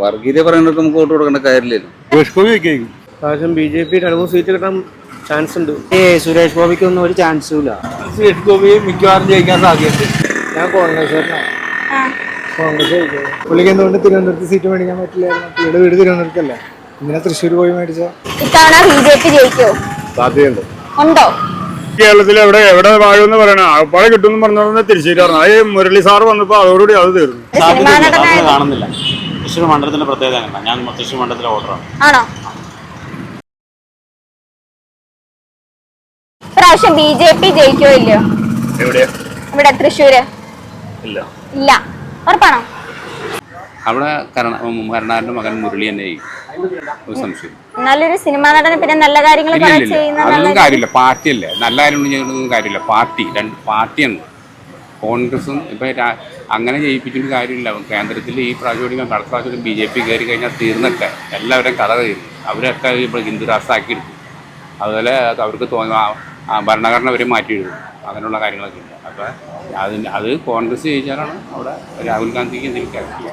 വർഗീയത പറയുന്നത് നമുക്ക് വോട്ട് കൊടുക്കേണ്ട കാര്യമില്ലല്ലോ. സുരേഷ് ഗോപി വയ്ക്കും പ്രാവശ്യം ബി ജെ പി രണ്ട് സീറ്റ് കിട്ടാൻ ചാൻസ് ഉണ്ട്. ഏ സുരേഷ് ഗോപിക്ക് ഒന്നും ഒരു ചാൻസും ഇല്ല. സുരേഷ് ഗോപി മിക്കവാറും ജയിക്കാൻ സാധ്യത ഞാൻ കോൺഗ്രസ് കോൺഗ്രസ് ജയിക്കും. പുള്ളിക്ക് എന്തുകൊണ്ട് തിരുവനന്തപുരത്ത് സീറ്റ് മേടിക്കാൻ പറ്റില്ലായിരുന്നു പുള്ളിയുടെ വീട് തിരുവനന്തപുരത്തല്ലേ? ഇങ്ങനെ തൃശ്ശൂർ പോയി മേടിച്ചോ? ഇത്തവണ ബി ജെ പി ജയിക്കോ? സാധ്യതയുണ്ട്. ഉണ്ടോ? കേരളത്തിൽ എവിടെ എവിടെ വാഴുമെന്ന് പറയണ? അപ്പാടെ കിട്ടുമെന്ന് പറഞ്ഞാൽ തിരിച്ചു പറഞ്ഞു അത് മുരളി സാർ വന്നപ്പോ അതോടുകൂടി അത് തീർന്നു. കാണുന്നില്ല. തൃശ്ശൂർ മണ്ഡലത്തിന്റെ പ്രത്യേകത എങ്ങനെയാണ് ഞാൻ മുത്തശ്ശേരി മണ്ഡലത്തിലെ ഓർഡറാണ് ആണോ? പ്രാവശ്യം ബി ജെ പി ജയിക്കോ ഇല്ലയോ? എവിടെയാ? ഇവിടെ തൃശ്ശൂര്. ഇല്ല. ഇല്ല. ഉറപ്പാണോ? അവിടെ കരണ കരുണാകരന്റെ മകൻ മുരളി തന്നെ സംശയം നല്ലൊരു സിനിമാ നടനെ പിന്നെ നല്ല കാര്യങ്ങൾ അതൊന്നും കാര്യമില്ല കാര്യമില്ല. പാർട്ടിയല്ലേ. നല്ല കാര്യം കാര്യമില്ല. പാർട്ടി. രണ്ട് പാർട്ടിയാണ് കോൺഗ്രസും ഇപ്പൊ അങ്ങനെ ജയിപ്പിച്ചിട്ട് കാര്യമില്ല. കേന്ദ്രത്തിൽ ഈ പ്രാവശ്യം അടുത്ത പ്രാവശ്യം ബി ജെ പി കയറി കഴിഞ്ഞാൽ തീർന്നൊക്കെ. എല്ലാവരും കഥ കയറി അവരൊക്കെ ഇപ്പോൾ ഹിന്ദു രാഷ്ട്രമാക്കി അതുപോലെ അവർക്ക് തോന്നുന്ന ഭരണഘടന അവരെ മാറ്റി അങ്ങനെയുള്ള കാര്യങ്ങളൊക്കെ ഉണ്ട്. അപ്പോൾ അതിന് അത് കോൺഗ്രസ് ജയിച്ചാലാണ് അവിടെ രാഹുൽ ഗാന്ധിക്ക് എന്തെങ്കിലും കിടക്കുക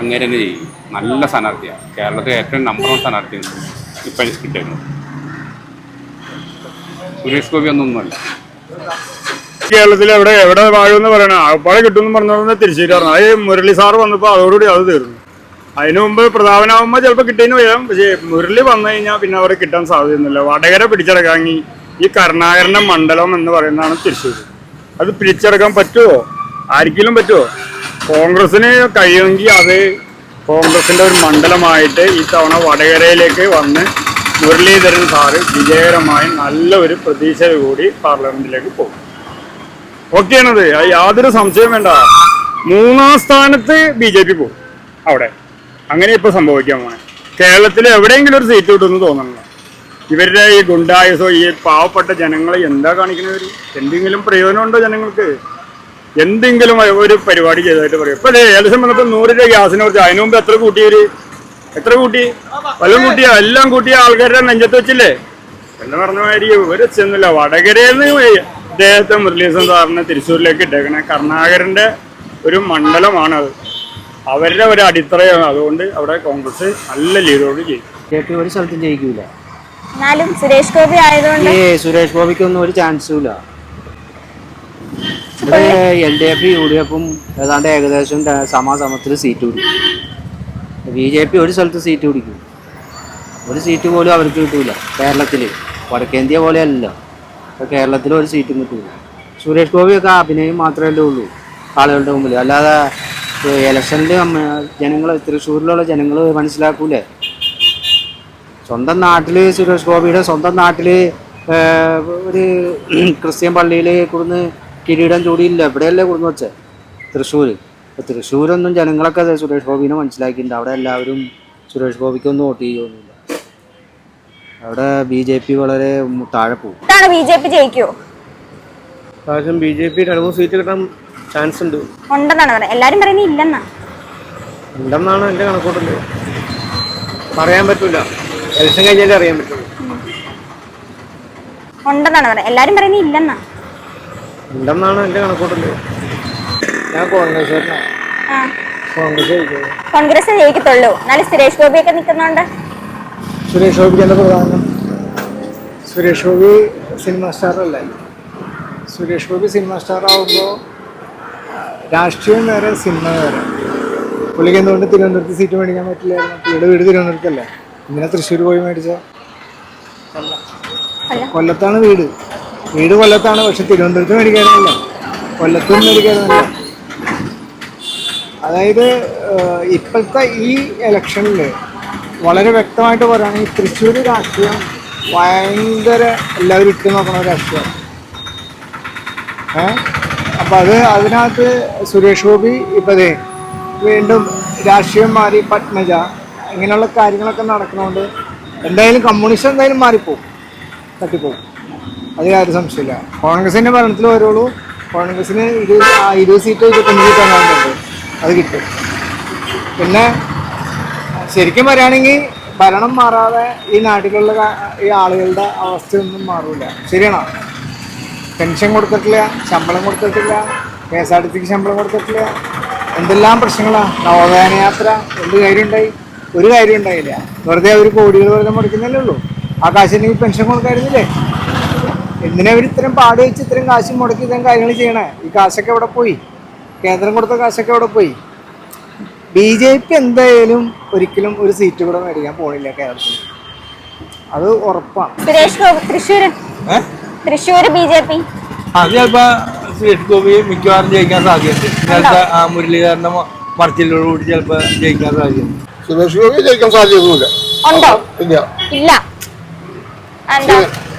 അങ്ങനെ തന്നെ ചെയ്യും. നല്ല സ്ഥാനാർത്ഥിയാണ് കേരളത്തിൽ ഏറ്റവും നമ്പർ വൺ സ്ഥാനാർത്ഥിയാണ് ഇപ്പം കിട്ടുന്നു സുരേഷ് ഗോപി ഒന്നും ഒന്നുമല്ല. കേരളത്തിൽ എവിടെ എവിടെ വാഴുമെന്ന് പറയണ. അപ്പാടെ കിട്ടുമെന്ന് പറഞ്ഞാൽ തിരിച്ചിട്ടാണ് അത് മുരളി സാർ വന്നപ്പോൾ അതോടുകൂടി അത് തീർന്നു. അതിനു മുമ്പ് പ്രതാപനാവുമ്പോൾ ചിലപ്പോൾ കിട്ടിയെന്ന് വരാം. പക്ഷേ മുരളി വന്നു കഴിഞ്ഞാൽ പിന്നെ അവിടെ കിട്ടാൻ സാധ്യതയൊന്നുമില്ല. വടകര പിടിച്ചെടുക്കാമെങ്കിൽ ഈ കരുണാകരന്റെ മണ്ഡലം എന്ന് പറയുന്നതാണ് തൃശ്ശൂർ അത് പിടിച്ചെടുക്കാൻ പറ്റുമോ ആർക്കെങ്കിലും പറ്റുമോ കോൺഗ്രസിന് കഴിയുമെങ്കിൽ അത് കോൺഗ്രസിന്റെ ഒരു മണ്ഡലമായിട്ട് ഈ തവണ വടകരയിലേക്ക് വന്ന് മുരളീധരൻ സാറ് വിജയകരമായി നല്ല ഒരു പ്രതീക്ഷയോടുകൂടി പാർലമെന്റിലേക്ക് പോകും. ഓക്കെയാണത്. അത് യാതൊരു സംശയം വേണ്ട. മൂന്നാം സ്ഥാനത്ത് ബി ജെ പി പോകും അവിടെ. അങ്ങനെ ഇപ്പൊ സംഭവിക്കാൻ പോണേ കേരളത്തിൽ എവിടെയെങ്കിലും ഒരു സീറ്റ് കിട്ടുമെന്ന് തോന്നണില്ല. ഇവരുടെ ഈ ഗുണ്ടായസോ ഈ പാവപ്പെട്ട ജനങ്ങളെ എന്താ കാണിക്കുന്നവർ എന്തെങ്കിലും പ്രയോജനമുണ്ടോ ജനങ്ങൾക്ക്? എന്തെങ്കിലും ഒരു പരിപാടി ചെയ്തതായിട്ട് പറയും. ഇപ്പൊ ഏകദേശം വന്നപ്പോ നൂറ് രൂപ ഗ്യാസിനെ കുറിച്ച്. അതിനു മുമ്പ് എത്ര കൂട്ടിയവര് എത്ര കൂട്ടി? വല്ലതും കൂട്ടിയ? എല്ലാം കൂട്ടിയ? ആൾക്കാരുടെ നെഞ്ചത്ത് വെച്ചില്ലേ? എന്ന് പറഞ്ഞ മാതിരി ഒരു ചെന്നില്ല. വടകരയിൽ നിന്ന് ഇദ്ദേഹത്തെ മുരളീധരൻ സാറിനെ തൃശ്ശൂരിലേക്ക് ഇട്ടേക്കണേ. കർണാകരന്റെ ഒരു മണ്ഡലമാണ് അത് അവരുടെ ഒരു അടിത്തറയാണ്. അതുകൊണ്ട് അവിടെ കോൺഗ്രസ് നല്ല ലീഡോട് ചെയ്യും പി ഒരു സ്ഥലത്തും ജയിക്കൂല. എന്നാലും സുരേഷ് ഗോപി ആയതുകൊണ്ട് ഏ സുരേഷ് ഗോപിക്കൊന്നും ഒരു ചാൻസും ഇല്ല. ഇവിടെ L D F U D എഫും ഏതാണ്ട് ഏകദേശം സമാസമത്തിൽ സീറ്റ് പിടിക്കും. ബി ജെ പി ഒരു സ്ഥലത്ത് സീറ്റ് പിടിക്കും. ഒരു സീറ്റ് പോലും അവർക്ക് കിട്ടൂല. കേരളത്തിൽ വടക്കേന്ത്യ പോലെ അല്ല ഇപ്പൊ കേരളത്തിൽ ഒരു സീറ്റും കിട്ടില്ല സുരേഷ് ഗോപിയൊക്കെ അഭിനയം മാത്രമേ ഉള്ളൂ ആളുകളുടെ മുമ്പിൽ അല്ലാതെ ഇലക്ഷനിൽ ജനങ്ങൾ തൃശ്ശൂരിലുള്ള ജനങ്ങൾ മനസ്സിലാക്കൂലേ? സ്വന്തം നാട്ടിൽ സുരേഷ് ഗോപിയുടെ സ്വന്തം നാട്ടിൽ ഒരു ക്രിസ്ത്യൻ പള്ളിയിൽ കൊടുന്ന് കിരീടം ചൂടിയില്ല. ഇവിടെയല്ലേ കൊടുന്ന് വെച്ചേ? തൃശ്ശൂർ തൃശ്ശൂരൊന്നും ജനങ്ങളൊക്കെ സുരേഷ് ഗോപിനെ മനസ്സിലാക്കിയിട്ടുണ്ട്. അവിടെ എല്ലാവരും സുരേഷ് ഗോപിക്കൊന്നും വോട്ട് ചെയ്യുമൊന്നുമില്ല അവിടെ ബി ജെ പി വളരെ താഴെ പോകും. ഇത്തവണ ബി ജെ പി ജയിക്കോ? പ്രാവശ്യം ബി ജെ പി രണ്ട് സീറ്റ് കിട്ടാൻ ചാൻസ് ഉണ്ട്. ഉണ്ടെന്നാണ് പറയുന്നത് എല്ലാരും പറയുന്നത് ഇല്ലെന്നാ. ഉണ്ടെന്നാണ് എന്റെ കണക്കൂട്ടൽ പറയാൻ പറ്റൂല. എലക്ഷൻ കഴിഞ്ഞാലേ അറിയാൻ പറ്റുള്ളൂ ഉണ്ടെന്നാണ് പറയുന്നത് എല്ലാരും പറയുന്നത് ഇല്ലെന്നാ. ഉണ്ടെന്നാണ് എന്റെ കണക്കൂട്ടൽ ഞാൻ കോൺഗ്രസ് ആ. കോൺഗ്രസ് ജയിക്കും. കോൺഗ്രസ് ജയിക്കത്തുള്ളൂ. എന്നാലും സുരേഷ് ഗോപിയൊക്കെ നിൽക്കുന്നോണ്ട് സുരേഷ് ഗോപിക്ക് പ്രധാനം. സുരേഷ് ഗോപി സിനിമ സ്റ്റാറല്ലേ? സുരേഷ് ഗോപി സിനിമ സ്റ്റാർ ആവുമ്പോൾ രാഷ്ട്രീയം വേറെ സിനിമ വേറെ. പുള്ളിക്ക് എന്തുകൊണ്ട് തിരുവനന്തപുരത്ത് സീറ്റ് മേടിക്കാൻ പറ്റില്ലായിരുന്നു? പുള്ളിയുടെ വീട് തിരുവനന്തപുരത്തല്ലേ? ഇങ്ങനെ തൃശ്ശൂർ പോയി മേടിച്ച. കൊല്ലത്താണ് വീട്. വീട് കൊല്ലത്താണ് പക്ഷെ തിരുവനന്തപുരത്ത് മേടിക്കാനല്ല കൊല്ലത്തും മേടിക്കാനല്ല അതായത് ഇപ്പോഴത്തെ ഈ ഇലക്ഷനിൽ വളരെ വ്യക്തമായിട്ട് പറയുകയാണെങ്കിൽ തൃശ്ശൂർ രാഷ്ട്രീയം ഭയങ്കര എല്ലാവരും ഇട്ട് നോക്കുന്ന ഒരു രാഷ്ട്രീയം ഏഹ് അപ്പം അത് അതിനകത്ത് സുരേഷ് ഗോപി ഇപ്പതേ വീണ്ടും രാഷ്ട്രീയം മാറി പത്മജ ഇങ്ങനെയുള്ള കാര്യങ്ങളൊക്കെ നടക്കുന്നതുകൊണ്ട് എന്തായാലും കമ്മ്യൂണിസ്റ്റ് എന്തായാലും മാറിപ്പോവും തട്ടിപ്പോവും. അത് യാതൊരു സംശയമില്ല കോൺഗ്രസിന്റെ ഭരണത്തിൽ വരുള്ളൂ. കോൺഗ്രസിന് ഇരുപത് ഇരുപത് സീറ്റ് ഇരുപത്തൊന്ന് സീറ്റാണ് അത് കിട്ടും. പിന്നെ ശരിക്കും പറയുകയാണെങ്കിൽ ഭരണം മാറാതെ ഈ നാട്ടിലുള്ള ഈ ആളുകളുടെ അവസ്ഥയൊന്നും മാറില്ല ശരിയാണോ? പെൻഷൻ കൊടുത്തിട്ടില്ല ശമ്പളം കൊടുത്തിട്ടില്ല കെ എസ് ആർ ടി സിക്ക് ശമ്പളം കൊടുത്തിട്ടില്ല. എന്തെല്ലാം പ്രശ്നങ്ങളാണ് നവോദയാന യാത്ര എന്ത് കാര്യം ഉണ്ടായി ഒരു കാര്യം ഉണ്ടായില്ല. വെറുതെ അവർ കോടികൾ വെറുതെ മുടക്കുന്നല്ലേ ഉള്ളൂ. ആ കാശിനെങ്കിൽ പെൻഷൻ കൊടുക്കായിരുന്നില്ലേ അവർ ഇത്രയും പാട് വെച്ച് ഇത്രയും കാശ് മുടക്കി ഇത്രയും കാര്യങ്ങൾ ചെയ്യണേ? ഈ കാശൊക്കെ എവിടെ പോയി? കേന്ദ്രം കൊടുത്ത കാശൊക്കെ എവിടെ പോയി? ബി ജെ പി എന്തായാലും ഒരിക്കലും ഒരു സീറ്റ് കൂടെ മേടിക്കാൻ പോണില്ല കേരളത്തിൽ അത് ഉറപ്പാണ്. Suresh Gopi Thrissur Thrissur B J P. അത് ചിലപ്പോ സുരേഷ് ഗോപി മിക്കവാറും ജയിക്കാൻ സാധ്യതയുണ്ട്. ചിലപ്പോ ആ മുരളീധരന്റെ മറച്ചിലോടുകൂടി ചിലപ്പോ ജയിക്കാൻ സാധ്യതയുണ്ട്. സുരേഷ് ഗോപി ജയിക്കാൻ സാധ്യതയൊന്നുമില്ല. ഇല്ല. ഇല്ല.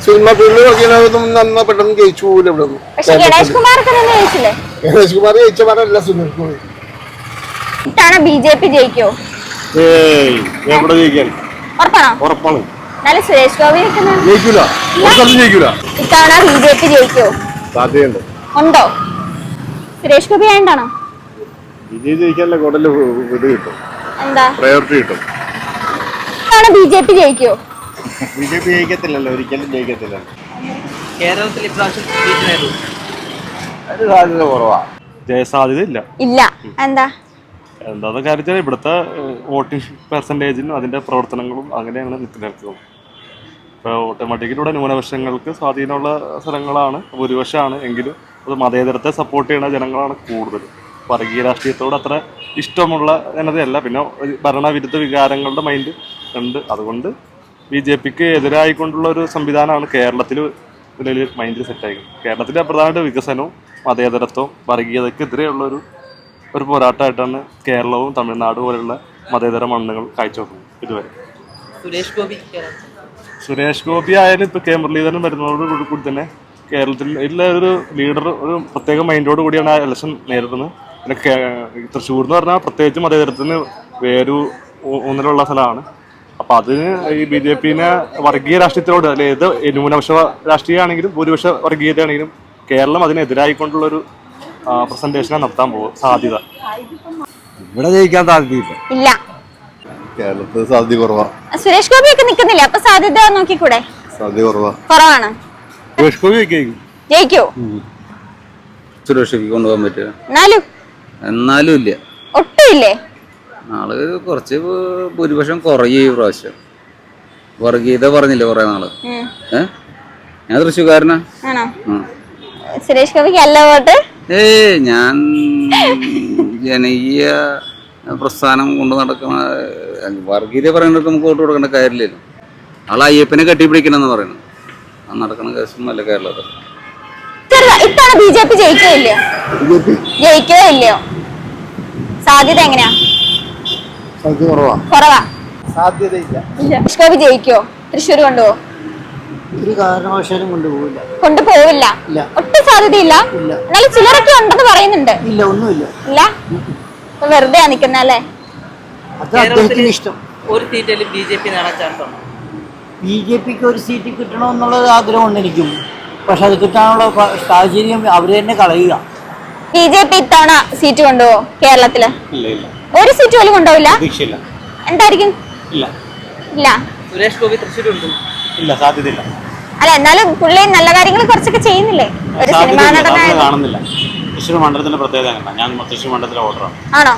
സിനിമ പെട്ടെന്ന് ജയിച്ചു പോകില്ല ഇവിടെ ഗണേഷ് കുമാർ ജയിച്ച ജയിച്ചില്ലേ? ഗണേഷ് കുമാർ ജയിച്ചമാരല്ല സുരേഷ് ഗോപി. ഇത്തവണ ബി ജെ പി ജയിക്കോ? ഉറപ്പാണോ? എന്നാലും സുരേഷ് ഗോപി ജയിക്കൂല. ഇത്തവണ ബി ജെ പി ജയിക്കോ? സാധ്യതയുണ്ട്. ഉണ്ടോ? സുരേഷ് ഗോപി ജയിക്കാനല്ലേ കൂടുതൽ ഇത് കിട്ടും. എന്താ? പ്രയോറിറ്റി കിട്ടും. ഇത്തവണ ബി ജെ പി ജയിക്കോ? ബി ജെ പി ജയിക്കത്തില്ലല്ലോ ഒരിക്കലും ജയിക്കത്തില്ല. കേരളത്തിൽ ഇപ്രാവശ്യം സീറ്റ് അത് സാധ്യത ജയസാധ്യത ഇല്ല ഇല്ല. എന്താ? എന്താണെന്ന് കാര്യത്തിൽ ഇവിടുത്തെ വോട്ടിംഗ് പെർസെന്റേജിനും അതിന്റെ പ്രവർത്തനങ്ങളും അങ്ങനെയാണ് നിലനിൽക്കുന്നത്. ഇപ്പോൾ ഓട്ടോമാറ്റിക്കിലൂടെ ന്യൂനപക്ഷങ്ങൾക്ക് സ്വാധീനമുള്ള സ്ഥലങ്ങളാണ് ഭൂരിപക്ഷമാണ് എങ്കിലും അത് മതേതരത്തെ സപ്പോർട്ട് ചെയ്യുന്ന ജനങ്ങളാണ് കൂടുതൽ വർഗീയ രാഷ്ട്രീയത്തോട് അത്ര ഇഷ്ടമുള്ള ജനതയല്ല പിന്നെ ഭരണവിരുദ്ധ വികാരങ്ങളുടെ മൈൻഡ് ഉണ്ട്. അതുകൊണ്ട് ബി ജെ പിക്ക് എതിരായിക്കൊണ്ടുള്ള ഒരു സംവിധാനമാണ് കേരളത്തിൽ നിലയിൽ മൈൻഡിൽ സെറ്റായിരിക്കുന്നത് കേരളത്തിലെ പ്രധാനമായിട്ട് വികസനവും മതേതരത്വവും വർഗീയതയ്ക്കെതിരെയുള്ള ഒരു പോരാട്ടമായിട്ടാണ് കേരളവും തമിഴ്നാട് പോലുള്ള മതേതര മണ്ണുകൾ കാഴ്ചവെക്കുന്നത് ഇതുവരെ. സുരേഷ് ഗോപി സുരേഷ് ഗോപി ആയാലും ഇപ്പോൾ കെ മുരളീധരൻ വരുന്നതോടുകൂടി കൂടി തന്നെ കേരളത്തിൽ ഇതിലെ ഒരു ലീഡർ ഒരു പ്രത്യേക മൈൻഡോട് കൂടിയാണ് ആ ഇലക്ഷൻ നേരിടുന്നത്. പിന്നെ തൃശ്ശൂർ എന്ന് പറഞ്ഞാൽ പ്രത്യേകിച്ച് മതേതരത്തിന് വേരു ഒന്നിലുള്ള സ്ഥലമാണ്. അപ്പോൾ അതിന് ഈ ബി ജെ പിന്നെ വർഗീയ രാഷ്ട്രീയത്തിനോട് അല്ലെ ഏത് ന്യൂനപക്ഷ രാഷ്ട്രീയമാണെങ്കിലും ഭൂരിപക്ഷ വർഗീയതയാണെങ്കിലും കേരളം അതിനെതിരായിക്കൊണ്ടുള്ളൊരു പ്രസന്റേഷനാണ് നടത്താൻ പോകും സാധ്യത. ഇവിടെ ജയിക്കാൻ സാധ്യതയില്ല. ഇല്ല. കേരളത്തിൽ സാധ്യത കുറവാ. സുരേഷ് ഗോപി ഒക്കെ നിക്കുന്നില്ല? അപ്പൊ സാധ്യത നോക്കിക്കൂടെ? സാധ്യത കുറവാ. കുറവാണ്. സുരേഷ് ഗോപി ഒക്കെ ജയിക്കോ. ഗോപി കൊണ്ടുപോകാൻ പറ്റുക എന്നാലും? എന്നാലും ഇല്ല. ഒട്ടും ഇല്ലേ? നാൾ കുറച്ച് ഭൂരിപക്ഷം കുറയും ഈ പ്രാവശ്യം. വർഗീയത പറഞ്ഞില്ലേ കുറെ നാൾ? ഏഹ് ഏ? ഞാൻ തൃശ്ശൂക്കാരനാ ആണോ? സുരേഷ് ഗോപിക്ക് അല്ല വോട്ട്? ഏയ് ഞാൻ ജനകീയ പ്രസ്ഥാനം കൊണ്ട് നടക്കുന്ന വർഗീയത പറയുന്നത് നമുക്ക് വോട്ട് കൊടുക്കേണ്ട കാര്യമില്ലല്ലോ. ആൾ അയ്യപ്പനെ കെട്ടിപ്പിടിക്കണമെന്ന് പറയുന്നത് അത് നടക്കുന്ന കേസൊന്നുമല്ല കേരളത്തിൽ. ഇത്തവണ ബി ജെ പി ജയിക്കോ ഇല്ലയോ ജയിക്കോ ഇല്ലയോ സാധ്യത എങ്ങനെയാ? സാധ്യത കുറവാ. കുറവാ. സാധ്യതയില്ല. ജയിക്കോ? തൃശ്ശൂർ കൊണ്ടുപോകും ഒരു കാരണവശാലും കൊണ്ടുപോകില്ല കൊണ്ടുപോവില്ല. ഇല്ല. ഒട്ടും സാധ്യതയില്ല. ഇല്ല. എന്നാലും ചിലരൊക്കെ ഉണ്ടെന്ന് പറയുന്നുണ്ട്. ഇല്ല ഒന്നുമില്ല. ഇല്ല? വെറുതെ നിക്കുന്ന അല്ലേ? അത് അദ്ദേഹത്തിന് ഇഷ്ടം. ഒരു സീറ്റിലും ബി ജെ പി നേടാൻ ചാൻസ് ബി ജെ പിക്ക് ഒരു സീറ്റ് കിട്ടണമെന്നുള്ളത് ആഗ്രഹമുണ്ട് എനിക്കും പക്ഷെ അത് കിട്ടാനുള്ള സാഹചര്യം അവർ തന്നെ കളയുക. ബി ജെ പി ഇത്തവണ സീറ്റ് കൊണ്ടുപോകും കേരളത്തിൽ? ഇല്ല ഇല്ല. ഒരു സീറ്റ് പോലും കൊണ്ടുപോകില്ല എന്തായിരിക്കും? ഇല്ല. ഇല്ല. സുരേഷ് ഗോപി തൃശ്ശൂരുണ്ട്. ഇല്ല സാധ്യതയില്ല. അല്ല എന്നാലും പുള്ളി നല്ല കാര്യങ്ങൾ കുറച്ചൊക്കെ ചെയ്യുന്നില്ലേ? ഒരു സിനിമാ നടനായ കാണുന്നില്ല. തൃശ്ശൂർ മണ്ഡലത്തിന്റെ പ്രത്യേകത ഞാൻ തൃശ്ശൂർ മണ്ഡലത്തിലെ വോട്ടറാണ്. ആണോ?